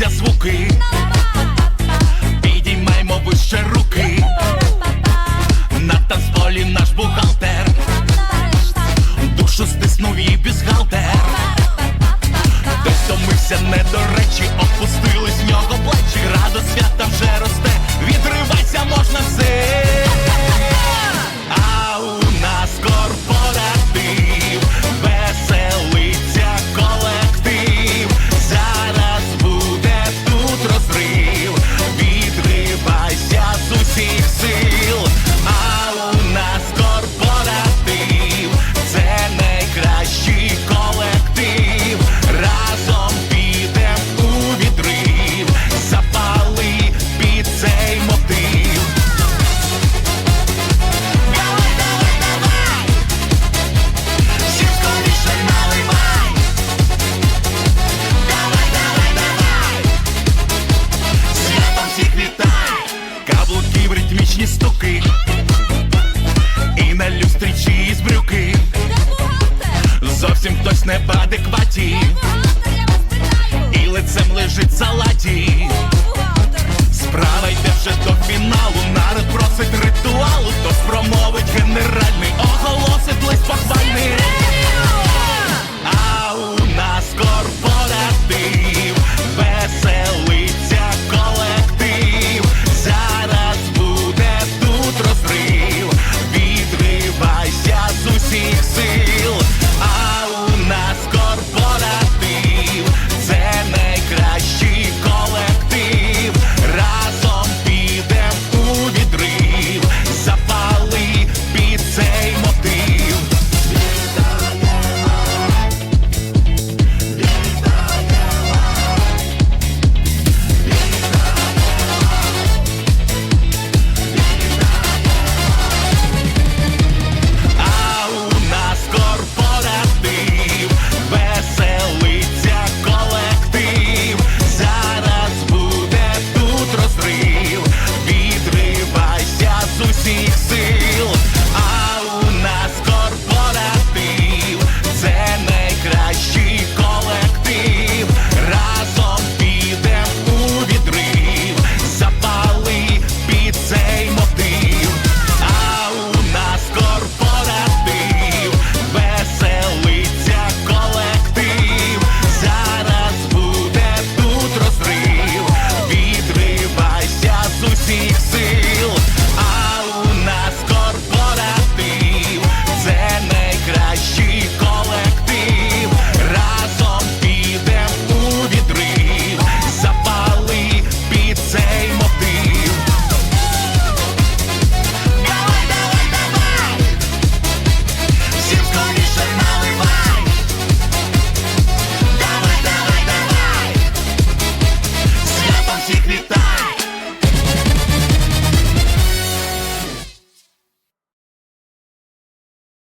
скрипки звуки. Підіймаймо вище руки. На танцполі наш бухгалтер. Душу стиснув і бюстгальтер. Десь втомився не до речі, опустились в нього плечі. радо свята вже росте, відривайся І із брюки. Зовсім хтось не в адекваті. І лицем лежить салаті